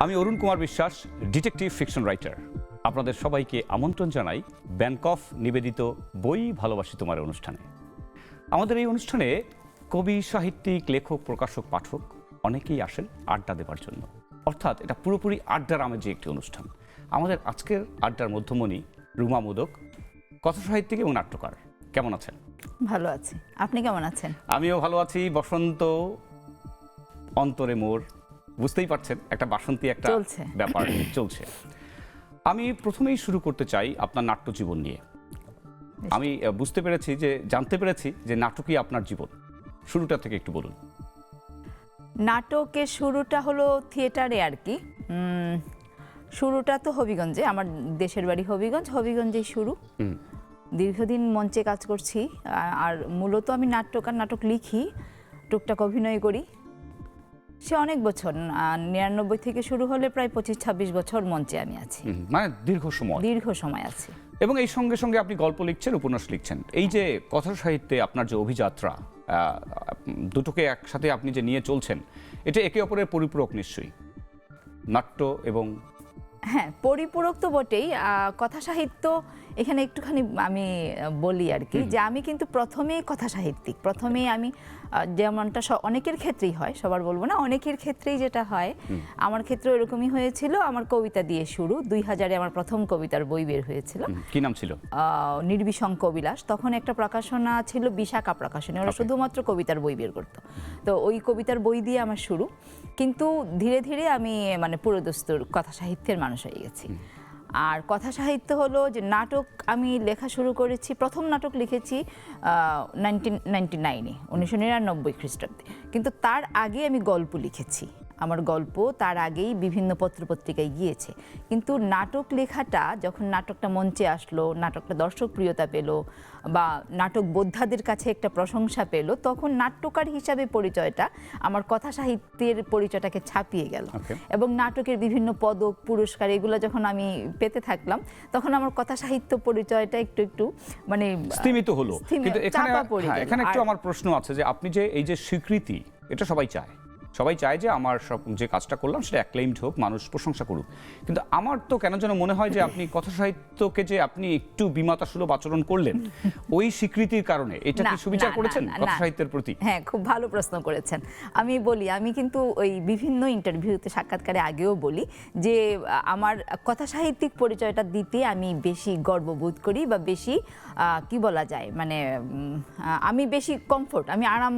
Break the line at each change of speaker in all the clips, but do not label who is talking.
আমি Arun Kumar Biswas detective fiction writer আপনাদের সবাইকে আমন্ত্রণ জানাই ব্যাংকফ নিবেদিত বই ভালোবাসি তোমার অনুষ্ঠানে। আমাদের এই অনুষ্ঠানে কবি, সাহিত্যিক, লেখক, প্রকাশক, পাঠক অনেকেই আসেন আড্ডা দেবার জন্য। অর্থাৎ এটা পুরোপুরি আড্ডার আমেজে একটি অনুষ্ঠান। আমাদের আজকের আড্ডার মধ্যমণি রুমা মোদক কথা সাহিত্যিক এবং নাট্যকার। কেমন আছেন?
ভালো আছি। আপনি কেমন আছেন?
আমিও ভালো আছি। বসন্ত অন্তরে মোর বুঝতেই পারছেন একটা বাসন্তী একটা। ব্যাপার চলছে। আমি প্রথমেই শুরু করতে চাই আপনার নাট্য জীবন নিয়ে। আমি বুঝতে পেরেছি যে জানতে পেরেছি যে নাটকই আপনার জীবন। শুরুটা থেকে একটু বলুন।
নাটকের শুরুটা হলো থিয়েটারে আর কি। শুরুটা তো হবিগঞ্জে আমার দেশের বাড়ি হবিগঞ্জ হবিগঞ্জেই শুরু। দীর্ঘদিন মঞ্চে কাজ করছি আর মূলত আমি নাটক আর নাটক লিখি টুকটাক অভিনয় করি। সে অনেক বছর নিরানব্বই থেকে শুরু হলে প্রায় পঁচিশ ছাব্বিশ বছর মঞ্চে আমি আছি।
মানে দীর্ঘ সময়।
দীর্ঘ সময় আছি।
এবং এই সঙ্গে সঙ্গে আপনি গল্প লিখছেন উপন্যাস লিখছেন। এই যে কথা সাহিত্যে আপনার যে অভিযাত্রা দুটোকে একসাথে আপনি যে নিয়ে চলছেন এটা একে অপরের পরিপূরক নিশ্চয়ই। নাট্য এবং
হ্যাঁ পরিপূরক তো বটেই কথা সাহিত্য এখানে একটুখানি আমি বলি আর কি যে আমি কিন্তু প্রথমেই কথা সাহিত্যিক। প্রথমেই আমি যেমনটা অনেকের ক্ষেত্রেই হয় সবার বলব না অনেকের ক্ষেত্রেই যেটা হয় আমার ক্ষেত্রে এরকমই হয়েছিল। আমার কবিতা দিয়ে শুরু দুই হাজারে আমার প্রথম কবিতার বই বের হয়েছিল।
কি নাম ছিল?
আহ, নির্বিসঙ্গ বিলাস তখন একটা প্রকাশনা ছিল বিশাখা প্রকাশনী ওরা শুধুমাত্র কবিতার বই বের করতো। তো ওই কবিতার বই দিয়ে আমার শুরু। কিন্তু ধীরে ধীরে আমি মানে পুরোদস্তুর কথা সাহিত্যের মানুষ হয়ে গেছি। আর কথা সাহিত্য হলো যে নাটক আমি লেখা শুরু করেছি, প্রথম নাটক লিখেছি নাইনটিন নাইনটি নাইনে উনিশশো নিরানব্বই খ্রিস্টাব্দে। কিন্তু তার আগে আমি গল্প লিখেছি। আমার গল্প তার আগেই বিভিন্ন পত্রপত্রিকায় গিয়েছে। কিন্তু নাটক লেখাটা যখন নাটকটা মঞ্চে আসলো নাটকটা দর্শক প্রিয়তা পেল বা নাটক বোদ্ধাদের কাছে একটা প্রশংসা পেল তখন নাট্যকার হিসাবে পরিচয়টা আমার কথা সাহিত্যের পরিচয়টাকে ছাপিয়ে গেল। এবং নাটকের বিভিন্ন পদক পুরস্কার এগুলো যখন আমি পেতে থাকলাম তখন আমার কথা সাহিত্য পরিচয়টা একটু একটু মানে
স্তীমিত হলো। কিন্তু এখানে হ্যাঁ। এখানে একটু আমার প্রশ্ন আছে যে আপনি যে এই যে স্বীকৃতি এটা সবাই চায়। সবাই চায় যে আমার সব যে কাজটা করলাম সেটা অ্যাক্লেইমড হোক মানুষ প্রশংসা করুক। কিন্তু আমার তো কেন যেন মনে হয় যে আপনি কথা সাহিত্যকে যে আপনি একটু বিমাতা সুলভ আচরণ করলেন ওই স্বীকৃতির কারণে। এটা কি সুবিচার করেছেন কথা সাহিত্যের প্রতি?
হ্যাঁ খুব ভালো প্রশ্ন করেছেন। আমি বলি আমি কিন্তু ওই বিভিন্ন ইন্টারভিউতে সাক্ষাৎকারে আগেও বলি যে আমার কথা সাহিত্যিক পরিচয়টা দিতে আমি বেশি গর্ববোধ করি বা বেশি কি বলা যায় মানে আমি বেশি কমফোর্ট আমি আরাম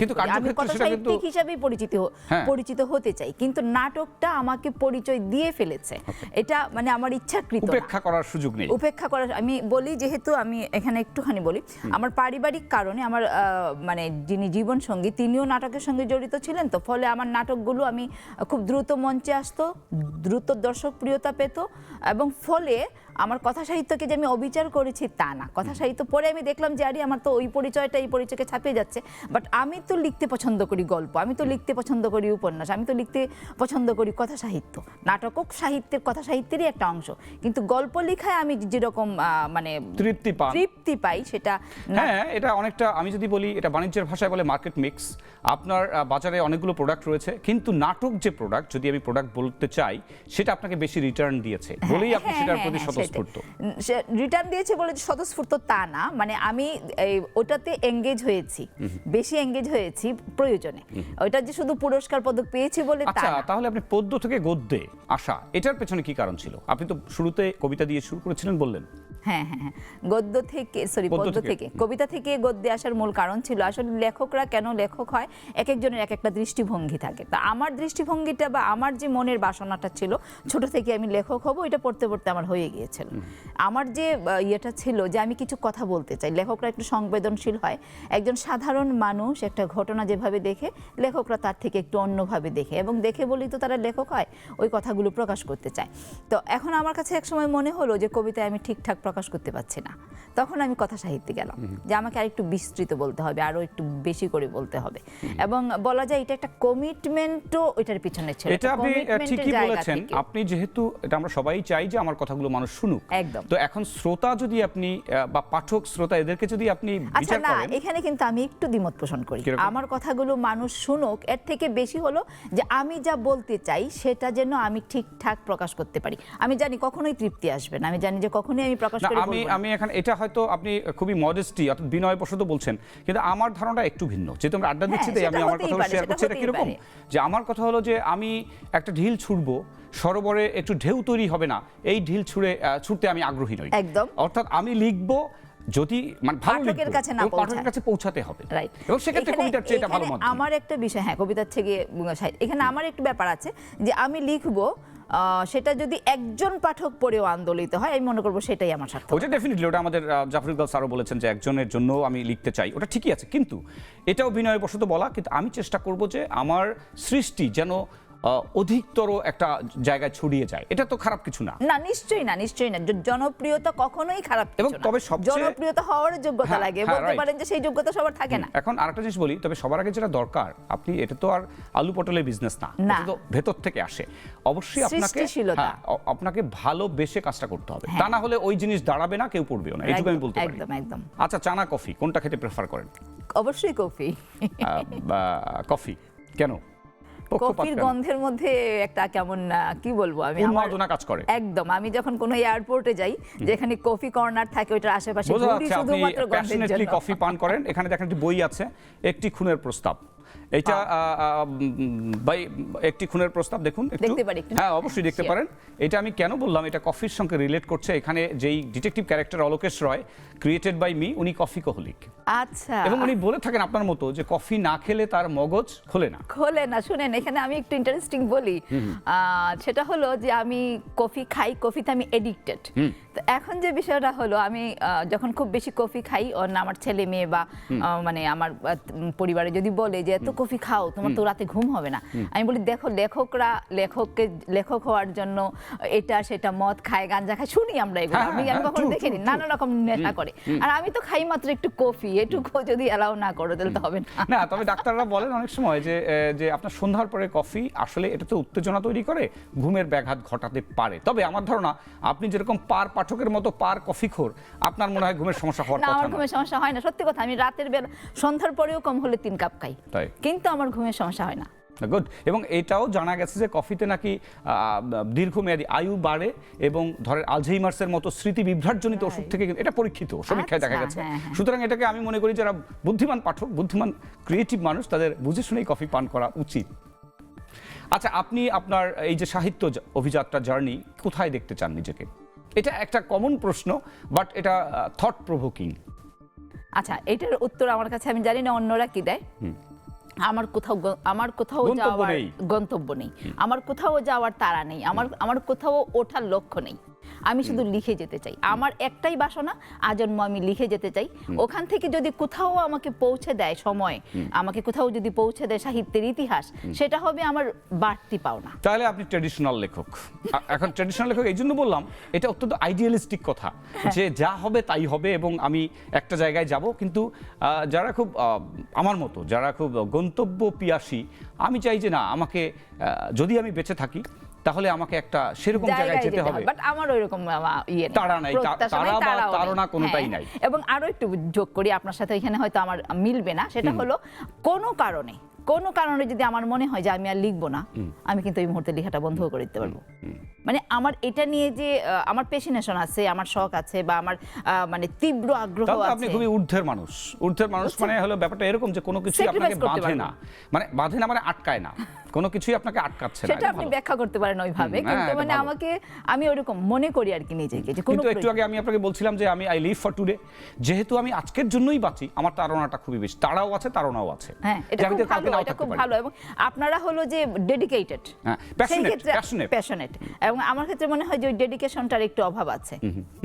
কিন্তু
আমি
কার্যক্ষেত্রে
কথা
সেটা কিন্তু-
সাহিত্যিক হিসাবেই পরিচিত হ-
হ্যাঁ।
পরিচিত হতে চাই। কিন্তু নাটকটা আমাকে পরিচয় দিয়ে ফেলেছে। এটা মানে আমার ইচ্ছাকৃত
উপেক্ষা করার সুযোগ নেই।
উপেক্ষা করার আমি বলি যেহেতু আমি এখানে একটুখানি বলি আমার পারিবারিক কারণে আমার আহ, মানে যিনি জীবন সঙ্গী তিনিও নাটকের সঙ্গে জড়িত ছিলেন তো ফলে আমার নাটকগুলো আমি খুব দ্রুত মঞ্চে আসতো দ্রুত দর্শক প্রিয়তা পেত এবং ফলে আমার কথা সাহিত্যকে যে আমি অবিচার করেছি তা না। কথা সাহিত্য পরে আমি দেখলাম যে আরে আমার তো ওই পরিচয়টা এই পরিচয়কে ছাপিয়ে যাচ্ছে। বাট আমি তো লিখতে পছন্দ করি গল্প আমি তো লিখতে পছন্দ করি উপন্যাস আমি তো লিখতে পছন্দ করি কথা সাহিত্য। নাটকও সাহিত্যের কথা সাহিত্যেরই একটা অংশ। কিন্তু গল্প লেখায় আমি যেরকম মানে
তৃপ্তি পাই।
তৃপ্তি পাই সেটা
হ্যাঁ এটা অনেকটা আমি যদি বলি এটা বাণিজ্যের ভাষায় বলে মার্কেট মিক্স আপনার বাজারে অনেকগুলো প্রোডাক্ট রয়েছে কিন্তু নাটক যে প্রোডাক্ট যদি আমি প্রোডাক্ট বলতে চাই সেটা আপনাকে বেশি রিটার্ন দিয়েছে। বলেই আপনি
হ্যাঁ,
সেটার
হ্যাঁ,
প্রতি
হ্যাঁ,
স্বতঃস্ফূর্ত।
রিটার্ন দিয়েছে বলে স্বতঃস্ফূর্ত তা না মানে আমি ওটাতে এঙ্গেজ হয়েছি বেশি এঙ্গেজ হয়েছি প্রয়োজনে। ওটা যে শুধু পুরস্কার পদক পেয়েছি বলে তা
আচ্ছা তাহলে আপনি পদ্য থেকে গদ্যে আসা এটার পেছনে কি কারণ ছিল? আপনি তো শুরুতে কবিতা দিয়ে শুরু করেছিলেন বললেন।
হ্যাঁ হ্যাঁ হ্যাঁ। গদ্য থেকে সরি
পদ্য থেকে।
কবিতা থেকে গদ্যে আসার মূল কারণ ছিল আসলে লেখকরা কেন লেখক হয়? এক একজনের এক একটা দৃষ্টিভঙ্গি থাকে। তা আমার দৃষ্টিভঙ্গিটা বা আমার যে মনের বাসনাটা ছিল ছোট থেকে আমি লেখক হব এটা পড়তে পড়তে আমার হয়ে গিয়েছিল। আমার যে ইয়েটা ছিল যে আমি কিছু কথা বলতে চাই। লেখকরা একটু সংবেদনশীল হয়। একজন সাধারণ মানুষ একটা ঘটনা যেভাবে দেখে লেখকরা তার থেকে একটু অন্যভাবে দেখে এবং দেখে বলেই তো তারা লেখক হয় ওই কথাগুলো প্রকাশ করতে চায়। তো এখন আমার কাছে একসময় মনে হলো যে কবিতায় আমি ঠিকঠাক প্রকাশ প্রকাশ করতে পারছি না। তখন আমি কথা সাহিত্যে গেলাম যে আমাকে আরেকটু বিস্তৃত বলতে হবে আরও একটু বেশি করে বলতে হবে। এবং বলা যায় এটা একটা কমিটমেন্টও ওইটার পিছনে ছিল
এটা আপনি ঠিকই বলেছেন। আপনি যেহেতু এটা আমরা সবাই চাই যে আমার কথাগুলো মানুষ শুনুক।
একদম।
তো এখন শ্রোতা যদি আপনি বা পাঠক শ্রোতা এদেরকে যদি আপনি
আচ্ছা না এখানে কিন্তু আমি একটু দ্বিমত পোষণ করি। আমার কথাগুলো মানুষ শুনুক এর থেকে বেশি হলো যে আমি যা বলতে চাই সেটা যেন আমি ঠিকঠাক প্রকাশ করতে পারি। আমি জানি কখনোই তৃপ্তি আসবে না। আমি জানি যে কখনোই আমি প্রকাশ
না আমি আমি এখন এটা হয়তো আপনি খুবই মডেস্টি অর্থাৎ বলছেন কিন্তু আমার ধারণাটা একটু ভিন্ন। যেহেতু আমরা আড্ডা দিচ্ছি তাই আমি আমার কথা শেয়ার করছি এটা কীরকম? যে আমার কথা হলো যে আমি একটা ঢিল ছুড়বো সরোবরে একটু ঢেউ তৈরি হবে না এই ঢিল ছুঁড়ে ছুটতে আমি আগ্রহী নই।
একদম।
অর্থাৎ আমি লিখব যদি মানে ভালো লিখব
কাছে না
পাঠকের। কাছে পৌঁছাতে হবে।
রাইট
এবং সেক্ষেত্রে কবিতার চেয়ে এটা ভালো মাধ্যম
আমার একটা বিষয় হ্যাঁ কবিতার থেকে এখানে আমার একটু ব্যাপার আছে যে আমি লিখব সেটা যদি একজন পাঠক পড়েও আন্দোলিত হয়, আমি মনে করব সেটাই আমার সার্থক।
ওটা ডেফিনেটলি ওটা আমাদের জাফর ইকবাল স্যারও বলেছেন যে একজনের জন্য আমি লিখতে চাই। ওটা ঠিকই আছে, কিন্তু এটাও বিনয়বশত বলা, কিন্তু আমি চেষ্টা করব যে আমার সৃষ্টি যেন অধিকতর একটা জায়গায় ছড়িয়ে যায়। এটা তো খারাপ কিছু না।
না নিশ্চয়ই না নিশ্চয়ই না। জনপ্রিয়তা কখনোই খারাপ
এবং তবে সব
জনপ্রিয়তা হওয়ার যোগ্যতা
হ্যাঁ,
লাগে।
হ্যাঁ,
বলতে পারেন যে সেই যোগ্যতা সবার থাকে না।
এখন আরেকটা জিনিস বলি তবে সবার আগে যেটা দরকার আপনি এটা তো আর আলু পটলের বিজনেস না। এটা তো ভেতর থেকে আসে। অবশ্যই আপনাকে হ্যাঁ, আপনাকে ভালোবেসে কাজটা করতে হবে। তা না হলে ওই জিনিস দাঁড়াবে না কেউ পড়বেও না। এইটুকু আমি বলতে পারি।
একদম একদম।
আচ্ছা চানা কফি? কোনটা খেতে প্রেফার করেন?
অবশ্যই কফি।
কফি। কেন?
কফির গন্ধের মধ্যে একটা কেমন কি বলব আমি?
উন্মাদনা কাজ করে।
একদম। আমি যখন কোনো এয়ারপোর্টে যাই যেখানে কফি কর্নার থাকে ওইটার আশেপাশে শুধুমাত্র গন্ধের জন্য।
কফি পান করেন। এখানে দেখেন একটি বই আছে একটি খুনের প্রস্তাব। এটা ভাই একটি খুনের প্রস্তাব দেখুন
দেখতে পারি
হ্যাঁ অবশ্যই দেখতে পারেন। এটা আমি কেন বললাম? এটা কফির সঙ্গে রিলেট করছে। এখানে যেই detective character Alokesh Roy created by me উনি কফি কোহলিক।
আচ্ছা।
এবং উনি বলে থাকেন আপনার মতো যে কফি না খেলে তার মগজ খোলে না।
খোলে না। শুনেন এখানে আমি একটু ইন্টারেস্টিং বলি। আহ, সেটা হলো যে আমি কফি খাই কফিতে আমি এডিক্টেড তো এখন যে বিষয়টা হলো আমি যখন খুব বেশি কফি খাই অন্য আমার ছেলে মেয়ে বা মানে আমার পরিবারে যদি বলে যে এত কফি খাও তোমার তো রাতে ঘুম হবে না। আমি বলি দেখো লেখকরা লেখককে লেখক হওয়ার জন্য এটা সেটা মদ খায় গাঞ্জা খায় শুনি আমরা এগুলো।
হ্যাঁ,
আমি
হ্যাঁ,
আমি কখনো দেখিনি নানা রকম নেশা করে। আর আমি তো খাই মাত্র একটু কফি এটুকু যদি এলাও না করো তাহলে তো হবে না।
না তবে ডাক্তাররা বলেন অনেক সময় যে যে আপনার সন্ধ্যার পরে কফি আসলে এটা তো উত্তেজনা তৈরি করে ঘুমের ব্যাঘাত ঘটাতে পারে। তবে আমার ধারণা আপনি যেরকম পার পাঠকের মতো পার কফি খোর আপনার মনে হয় ঘুমের সমস্যা হওয়ার
না
কথা
আমার
না?
ঘুমের সমস্যা হয় না। সত্যি কথা আমি রাতের বেলা সন্ধ্যার পরেও কম হলে তিন কাপ খাই।
তাই?
কিন্তু আমার ঘুমের সমস্যা হয় না।
গুড এবং এটাও জানা গেছে যে কফিতে নাকি দীর্ঘমেয়াদী আয়ু বাড়ে এবং ধরেন আলঝেইমার্সের মতো স্মৃতি বিভ্রাটজনিত ওষুধ থেকে কিন্তু- এটা পরীক্ষিত সমীক্ষায় দেখা
আচ্ছা,
গেছে।
হ্যাঁ, হ্যাঁ।
সুতরাং এটাকে আমি মনে করি যারা বুদ্ধিমান পাঠক বুদ্ধিমান ক্রিয়েটিভ মানুষ তাদের বুঝে শুনেই কফি পান করা উচিত। আচ্ছা আপনি আপনার এই যে সাহিত্য অভিযাত্রা জার্নি কোথায় দেখতে চান নিজেকে? এটা একটা কমন প্রশ্ন বাট এটা থট প্রভোকিং
আচ্ছা এটার উত্তর আমার কাছে আমি জানি না অন্যরা কি দেয়। আমার কোথাও আমার কোথাও যাওয়ার গন্তব্য নেই। আমার কোথাও যাওয়ার তারা নেই। আমার আমার কোথাও ওঠার লক্ষ্য নেই। আমি শুধু লিখে যেতে চাই। আমার একটাই বাসনা আজন্ম আমি লিখে যেতে চাই। ওখান থেকে যদি কোথাও আমাকে পৌঁছে দেয় সময় আমাকে কোথাও যদি পৌঁছে দেয় সাহিত্যের ইতিহাস সেটা হবে আমার বাড়তি পাওনা।
তাহলে আপনি ট্রেডিশনাল লেখক। এখন ট্রেডিশনাল লেখক এই জন্য বললাম এটা অত্যন্ত আইডিয়ালিস্টিক কথা যে যা হবে তাই হবে এবং আমি একটা জায়গায় যাব। কিন্তু যারা খুব আমার মতো যারা খুব গন্তব্য পিয়াসী আমি চাই যে না আমাকে যদি আমি বেঁচে থাকি তাহলে আমাকে একটা সেরকম জায়গায় যেতে হবে।
বাট আমার ওইরকম ইয়ে।
তাড়া নাই, তা-
প্রত্যাশা নাই,
তাড়া বা
নেই।
কোনোটাই নাই।
এবং আরও একটু যোগ করি আপনার সাথে এখানে হয়তো আমার মিলবে না। সেটা হলো কোনো কারণে কোনো কারণে যদি আমার মনে হয় যে আমি আর লিখব না আমি কিন্তু এই মুহূর্তে লেখাটা বন্ধ করে দিতে পারব। মানে আমার এটা নিয়ে যে আমার পেশিনেশন আছে আমার শখ আছে বা আমার মানে তীব্র আগ্রহ
তো আপনি খুবই ঊর্ধ্বের মানুষ। ঊর্ধ্বের মানুষ মানে হলো ব্যাপারটা এরকম যে কোনো কিছু আপনাকে বাঁধে না। মানে বাঁধে না মানে আটকায় না। কোনো কিছুই আপনাকে আটকাচ্ছে না
সেটা আপনি ব্যাখ্যা করতে পারেন ওইভাবে কিন্তু
হ্যাঁ,
মানে আমাকে আমি ওরকম মনে করি আর কি নিজেকে যে কোনো
একটু আগে আমি আপনাকে বলছিলাম যে আমি আই লিভ ফর টুডে যেহেতু আমি আজকের জন্যই বাঁচি আমার তাড়নাটা খুবই বেশি। তাড়াও আছে তাড়নাও আছে।
হ্যাঁ এটা খুব ভালো এটা খুব ভালো এবং আপনারা হলো যে ডেডিকেটেড
হ্যাঁ, passionate, passionate.
প্যাশনেট এবং আমার ক্ষেত্রে মনে হয় যে ওই ডেডিকেশনটার একটু অভাব আছে।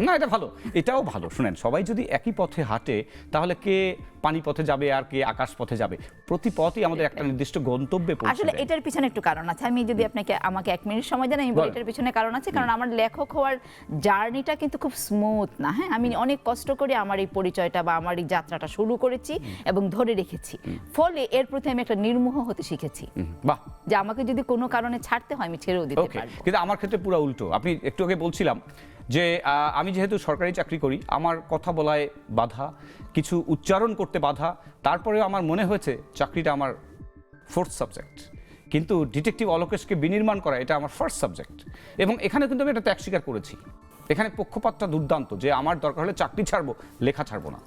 না এটা ভালো। এটাও ভালো। শুনেন সবাই যদি একই পথে হাঁটে তাহলে কে পানি পথে যাবে আর কে আকাশ পথে যাবে। প্রতি পথই আমাদের একটা নির্দিষ্ট গন্তব্যে পৌঁছে
আসলে এটার পিছনে একটু কারণ আছে। আমি যদি আপনাকে আমাকে এক মিনিট সময় দেন আমি বলি এটার পিছনে কারণ আছে। কারণ আমার লেখক হওয়ার জার্নিটা কিন্তু খুব স্মুথ না হ্যাঁ? আমি অনেক কষ্ট করে আমার এই পরিচয়টা বা আমার এই যাত্রাটা শুরু করেছি এবং ধরে রেখেছি। ফলে এর প্রতি আমি একটা নির্মোহ হতে শিখেছি।
বাহ!
যে আমাকে যদি কোনো কারণে ছাড়তে হয় আমি ছেড়েও দিতে পারব।
কিন্তু আমার ক্ষেত্রে পুরো উল্টো। আপনি একটু আগে বলছিলাম যে আমি যেহেতু সরকারি চাকরি করি, আমার কথা বলায় বাধা, কিছু উচ্চারণ করতে বাধা, তারপরেও আমার মনে হয়েছে চাকরিটা আমার ফোর্থ সাবজেক্ট কিন্তু ডিটেকটিভ অলোকেশকে বিনির্মাণ করা এটা আমার ফার্স্ট সাবজেক্ট এবং এখানে কিন্তু আমি এটা ত্যাগ স্বীকার করেছি। এখানে পক্ষপাতটা দুর্দান্ত যে, আমার দরকার হলে চাকরি ছাড়বো, লেখা ছাড়বো না।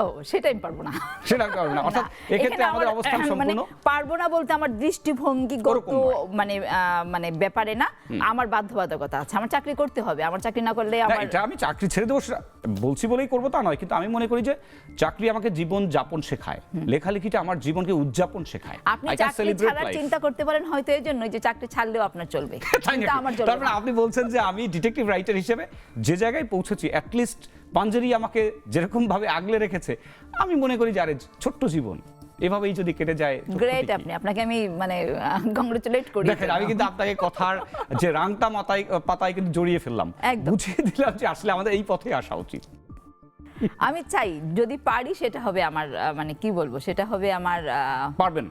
ও সেটা আমি পারব না।
সেটা কারণ না। অর্থাৎ এক্ষেত্রে আমাদের অবস্থান
মানে
সম্পূর্ণ
পারব না বলতে আমার দৃষ্টিভঙ্গিগত মানে মানে ব্যাপারে না আমার বাধ্যবাধকতা আছে। আমার চাকরি করতে হবে আমার চাকরি না করলে আমার
এটা আমি চাকরি ছেড়ে দেবো বলছি বলেই করব তা নয়। কিন্তু আমি মনে করি যে চাকরি আমাকে জীবন যাপন শেখায়। লেখালেখিটা আমার জীবনকে উদযাপন শেখায়।
আপনি চাকরি ছাড়ার চিন্তা করতে পারেন হয়তো এই জন্যই যে চাকরি ছাড়লেও আপনার চলবে। চলবে
মানে আপনি বলছেন যে আমি ডিটেকটিভ রাইটার হিসেবে যে জায়গায় পৌঁছেছি অ্যাটলিস্ট পাঞ্জেরি আমাকে যেরকম ভাবে আগলে রেখেছে আমি মনে করি যে আরে ছোট্ট জীবন। এভাবেই যদি কেটে যায়
গ্রেট আপনি। আপনাকে আমি মানে কংগ্রেচুলেট করি।
দেখেন আমি কিন্তু আপনাকে কথার যে রাংটা মাথায় পাতায় কিন্তু জড়িয়ে ফেললাম। বুঝিয়ে দিলাম যে আসলে আমাদের এই পথে আসা উচিত।
আমি চাই যদি পারি সেটা হবে আমার মানে কি বলব? সেটা হবে আমার
পারবেন।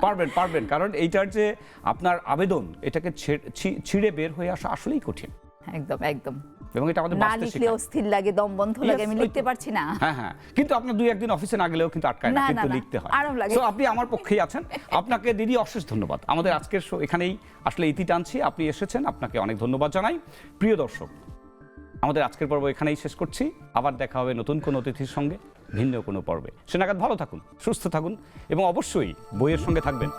পারবেন পারবেন। কারণ এইটার যে আপনার আবেদন এটাকে ছিঁড়ে বের হয়ে আসা আসলেই কঠিন।
একদম একদম।
এবং এটা আমাদের
না লিখলে অস্থির লাগে দম বন্ধ লাগে আমি লিখতে পারছি না।
হ্যাঁ হ্যাঁ। কিন্তু আপনার দুই একদিন অফিসে না গেলেও কিন্তু আটকায় না কিন্তু লিখতে হয়।
আরাম লাগে।
তো আপনি আমার পক্ষেই আছেন। আপনাকে দিদি অশেষ ধন্যবাদ। আমাদের আজকের শো এখানেই আসলে ইতি টানছি। আপনি এসেছেন আপনাকে অনেক ধন্যবাদ জানাই। প্রিয় দর্শক আমাদের আজকের পর্ব এখানেই শেষ করছি। আবার দেখা হবে নতুন কোনো অতিথির সঙ্গে ভিন্ন কোনো পর্বে। সে নাগাদ ভালো থাকুন সুস্থ থাকুন এবং অবশ্যই বইয়ের সঙ্গে থাকবেন।